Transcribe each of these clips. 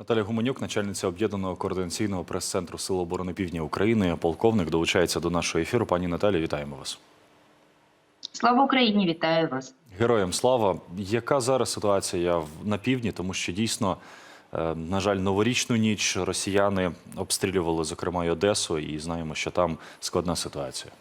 Наталя Гуменюк, начальниця об'єднаного координаційного прес-центру Сил оборони Півдня України, полковник, долучається до нашого ефіру. Пані Наталі, вітаємо вас. Слава Україні, вітаю вас. Героям слава. Яка зараз ситуація на півдні? Тому що дійсно, е, на жаль, новорічну ніч росіяни обстрілювали, зокрема, і Одесу, і знаємо, що там складна ситуація.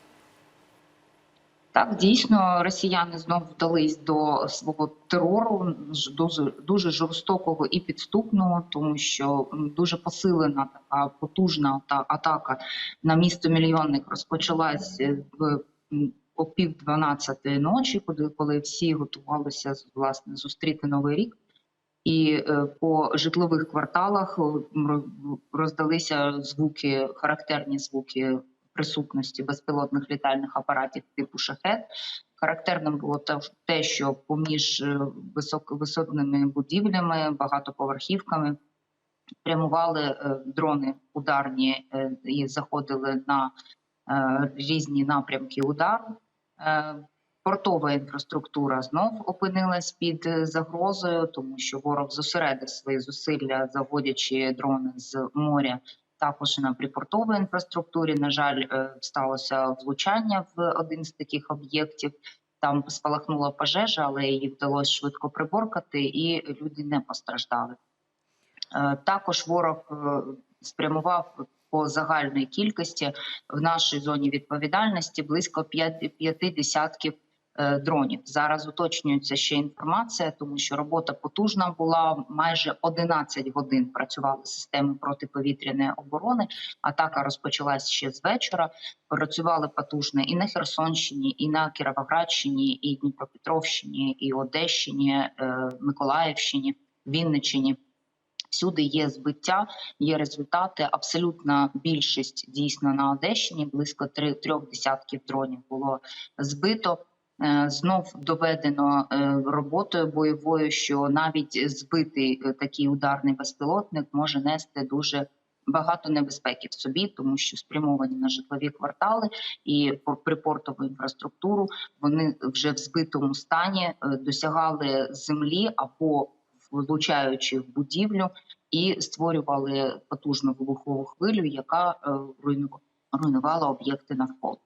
Так, дійсно, росіяни знов вдались до свого терору, дуже дуже жорстокого і підступного, тому що дуже посилена така потужна та атака на місто мільйонник розпочалась е, в о пів дванадцятої ночі, коли, коли всі готувалися власне зустріти новий рік. І е, по житлових кварталах роздалися звуки, характерні звуки присутності безпілотних літальних апаратів типу шахет. Характерним було те, що поміж е, висок, висотними будівлями, багатоповерхівками прямували е, дрони ударні е, і заходили на різні напрямки удару. Портова інфраструктура знов опинилась під загрозою, тому що ворог зосередив свої зусилля, заводячи дрони з моря також на припортовій інфраструктурі. На жаль, е, сталося влучання в один з таких об'єктів. Там спалахнула пожежа, але її вдалося швидко приборкати, і люди не постраждали. Е, Також ворог е, спрямував по загальної кількості в нашій зоні відповідальності близько п'яти десятків дронів. Зараз уточнюється ще інформація, тому що робота потужна була майже 11 годин. Працювали системи протиповітряної оборони. Атака розпочалась ще з вечора. Працювали потужно і на Херсонщині, і на Кіровоградщині, і Дніпропетровщині, і Одещині, е, Миколаївщині, Вінниччині. Всюди є збиття, є результати. Абсолютна більшість дійсно на Одещині. Близько трьох десятків дронів було збито. Е, Знов доведено е, роботою бойовою, що навіть збитий е, такий ударний безпілотник може нести дуже багато небезпеки в собі, тому що спрямовані на житлові квартали і по- припортову інфраструктуру. Вони вже в збитому стані досягали землі або влучаючи в будівлю, і створювали потужну вибухову хвилю, яка руйнувала об'єкти навколо.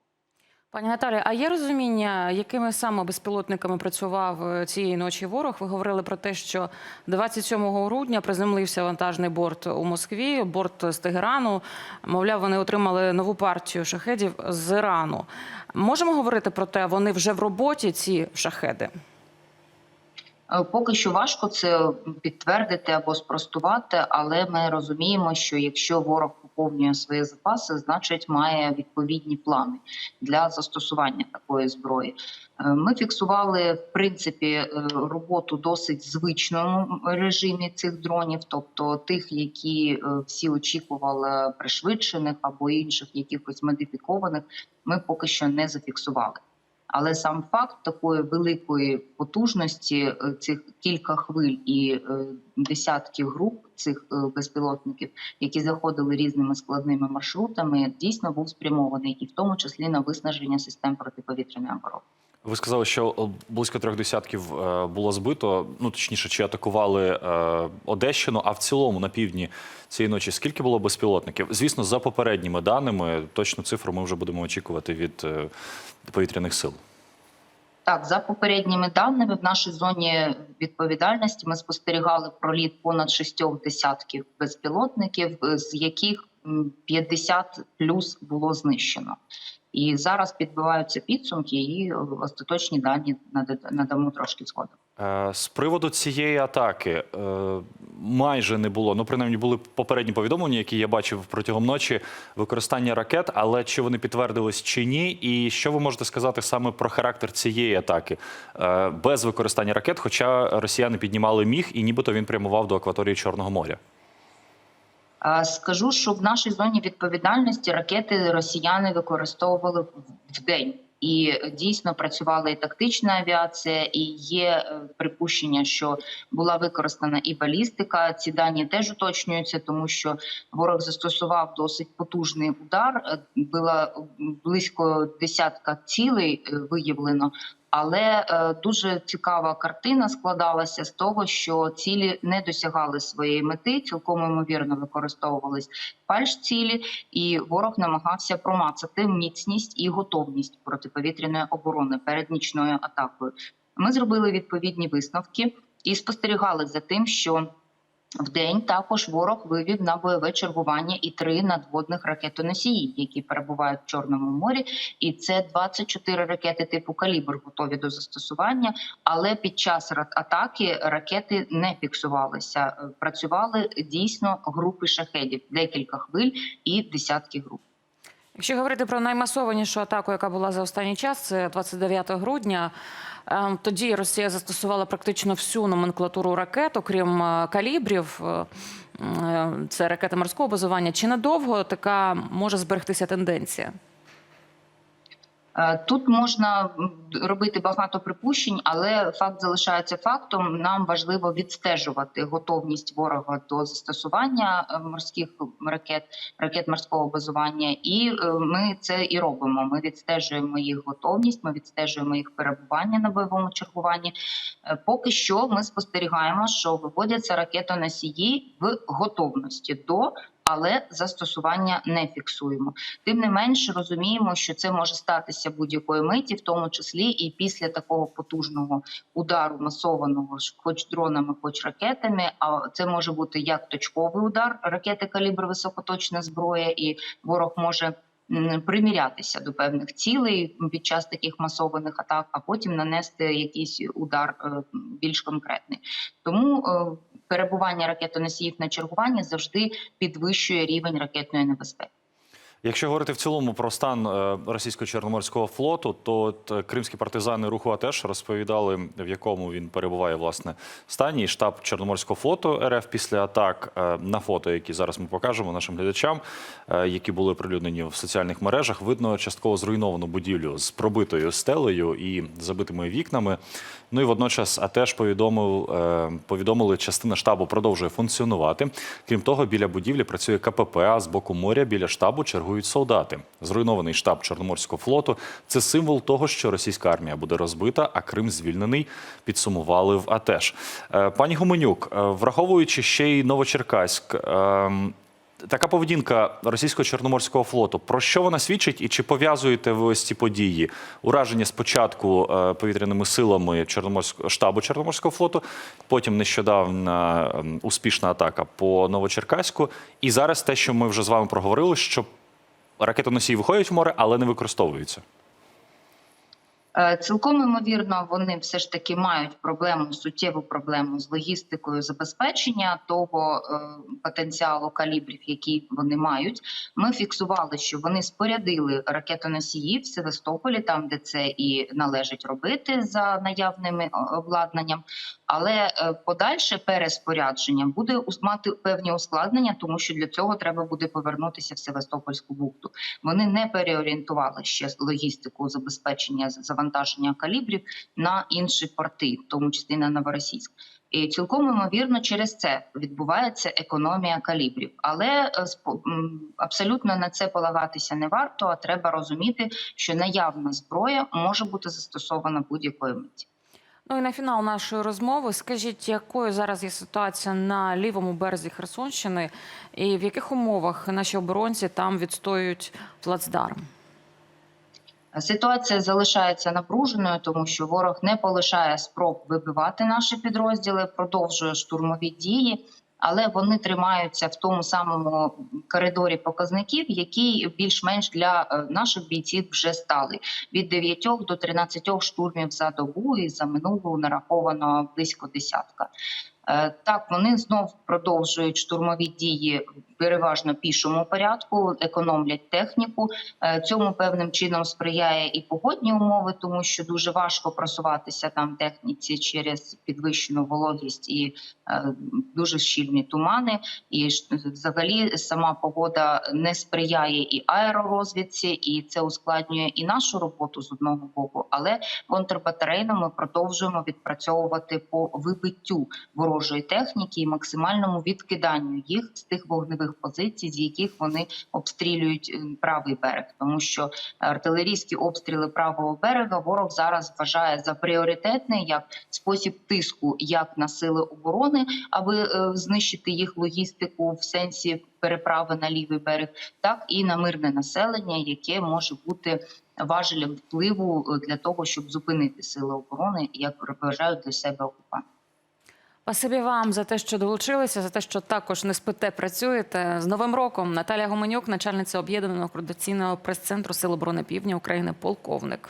Пані Наталі, а є розуміння, якими саме безпілотниками працював е, цієї ночі ворог? Ви говорили про те, що 27 грудня приземлився вантажний борт у Москві, борт з Тегерану. Мовляв, вони отримали нову партію шахедів з Ірану. Можемо говорити про те, вони вже в роботі ці шахеди? Е, Поки що важко це підтвердити або спростувати, але ми розуміємо, що якщо ворог поповнює свої запаси, значить має відповідні плани для застосування такої зброї. Е, Ми фіксували в принципі е, роботу досить звичному режимі цих дронів, тобто тих, які всі очікували пришвидшених або інших якихось модифікованих, ми поки що не зафіксували. Але сам факт такої великої потужності е, цих кілька хвиль і десятків груп цих е, безпілотників, які заходили різними складними маршрутами, дійсно був спрямований, і в тому числі на виснаження систем протиповітряної оборони. Ви сказали, що е, близько трьох десятків е, було збито. Ну точніше, чи атакували е, Одещину, а в цілому на півдні цієї ночі скільки було безпілотників? Звісно, за попередніми даними, точну цифру ми вже будемо очікувати від повітряних сил. Так, за попередніми даними, в нашій зоні відповідальності ми спостерігали проліт понад шістьох десятків безпілотників, з яких м, 50 плюс було знищено. І зараз підбиваються підсумки, і е, остаточні дані надамо трошки згодом. Е, З приводу цієї атаки е, майже не було. Ну, принаймні, були попередні повідомлення, які я бачив протягом ночі використання ракет. Але чи вони підтвердились чи ні? І що ви можете сказати саме про характер цієї атаки без використання ракет? Хоча росіяни піднімали міг, і нібито він прямував до акваторії Чорного моря. А Скажу, що в нашій зоні відповідальності ракети росіяни використовували в день. І е, дійсно працювала і тактична авіація, і є е, припущення, що була використана і балістика. Ці дані теж уточнюються, тому що ворог застосував досить потужний удар. Е, Було близько десятка цілей е, виявлено. Але е, дуже цікава картина складалася з того, що цілі не досягали своєї мети, цілком ймовірно використовувались фальш-цілі, і ворог намагався промацати міцність і готовність протиповітряної оборони перед нічною атакою. Ми зробили відповідні висновки і спостерігали за тим, що в день також ворог вивів на бойове чергування і три надводних ракетоносії, які перебувають в Чорному морі. І це 24 ракети типу калібр готові до застосування. Але під час атаки ракети не фіксувалися. Е, Працювали дійсно групи шахедів, декілька хвиль і десятки груп. Якщо говорити про наймасованішу атаку, яка була за останній час, це 29 грудня. Ем, Тоді Росія застосувала практично всю номенклатуру ракет, окрім е, калібрів. Е, е, Це ракети морського базування. Чи надовго така може зберегтися тенденція? Е, Тут можна робити багато припущень, але факт залишається фактом. Нам важливо відстежувати готовність ворога до застосування е, морських ракет, ракет морського базування, і е, ми це і робимо. Ми відстежуємо їх готовність, ми відстежуємо їх перебування на бойовому чергуванні. Поки що ми спостерігаємо, що виводяться ракетоносії в готовності до. Але застосування не фіксуємо. Тим не менш розуміємо, що це може статися будь-якої миті, в тому числі і після такого потужного удару масованого, хоч дронами, хоч ракетами. А це може бути як точковий удар, ракети калібр високоточна зброя, і ворог може. Примірятися до певних цілей під час таких масованих атак, а потім нанести якийсь удар е, більш конкретний. Тому е, перебування ракетоносіїв на чергуванні завжди підвищує рівень ракетної небезпеки. Якщо говорити в цілому про стан е, російського чорноморського флоту, то от, е, кримські партизани руху АТЕШ розповідали, в якому він перебуває власне стані. І штаб Чорноморського флоту РФ після атак е, на фото, які зараз ми покажемо нашим глядачам, які були оприлюднені в соціальних мережах, видно частково зруйновану будівлю з пробитою стелею і забитими вікнами. Ну і водночас АТЕШ повідомив, повідомили, частина штабу продовжує функціонувати. Крім того, біля будівлі працює КПП, а з боку моря біля штабу чергують солдати. Зруйнований штаб Чорноморського флоту це символ того, що російська армія буде розбита, а Крим звільнений. Підсумували в АТЕШ. Е, Пані Гуменюк, е, враховуючи ще й Новочеркаськ. ем, Така поведінка російського чорноморського флоту. Про що вона свідчить, і чи пов'язуєте ви ось ці події? Ураження спочатку е, повітряними силами Чорноморського штабу Чорноморського флоту, потім нещодавна ем, успішна атака по Новочеркаську, і зараз те, що ми вже з вами проговорили, що ракетоносії виходять в море, але не використовуються. Е, Цілком імовірно, вони все ж таки мають проблему, суттєву проблему з логістикою забезпечення того е, потенціалу калібрів, які вони мають. Ми фіксували, що вони спорядили ракетоносії в Севастополі, там де це і належить робити за наявними обладнанням. Але е, подальше переспорядження буде мати певні ускладнення, тому що для цього треба буде повернутися в Севастопольську бухту. Вони не переорієнтували ще логістику забезпечення завантаження калібрів на інші порти, в тому числі на Новоросійськ. І цілком ймовірно через це відбувається економія калібрів, але е, абсолютно на це полагатися не варто. А треба розуміти, що наявна зброя може бути застосована будь-якої миті. Ну і на фінал нашої розмови скажіть, якою зараз є ситуація на лівому березі Херсонщини, і в яких умовах наші оборонці там відстоюють плацдарм? Ситуація залишається напруженою, тому що ворог не полишає спроб вибивати наші підрозділи, продовжує штурмові дії, але вони тримаються в тому самому коридорі показників, які більш-менш для е, наших бійців вже стали від 9 до 13 штурмів за добу, і за минулу нараховано близько десятка. Е, Так, вони знов продовжують штурмові дії переважно пішому порядку, економлять техніку. Е, Цьому певним чином сприяє і погодні умови, тому що дуже важко просуватися там техніці через підвищену вологість і е, дуже щільні тумани. І взагалі сама погода не сприяє і аеророзвідці, і це ускладнює і нашу роботу з одного боку. Але контрбатарейно ми продовжуємо відпрацьовувати по вибиттю ворожих ворожої техніки і максимальному відкиданню їх з тих вогневих позицій, з яких вони обстрілюють е, правий берег, тому що артилерійські обстріли правого берега ворог зараз вважає за пріоритетний як спосіб тиску як на сили оборони, аби е, знищити їх логістику в сенсі переправи на лівий берег, так і на мирне населення, яке може бути важелем впливу е, для того, щоб зупинити сили оборони, як вважають для себе окупанти. Спасибі вам за те, що долучилися, за те, що також не спите, працюєте. З Новим роком Наталя Гоменюк, начальниця об'єднаного координаційного прес-центру Сил оборони Півдня України, полковник.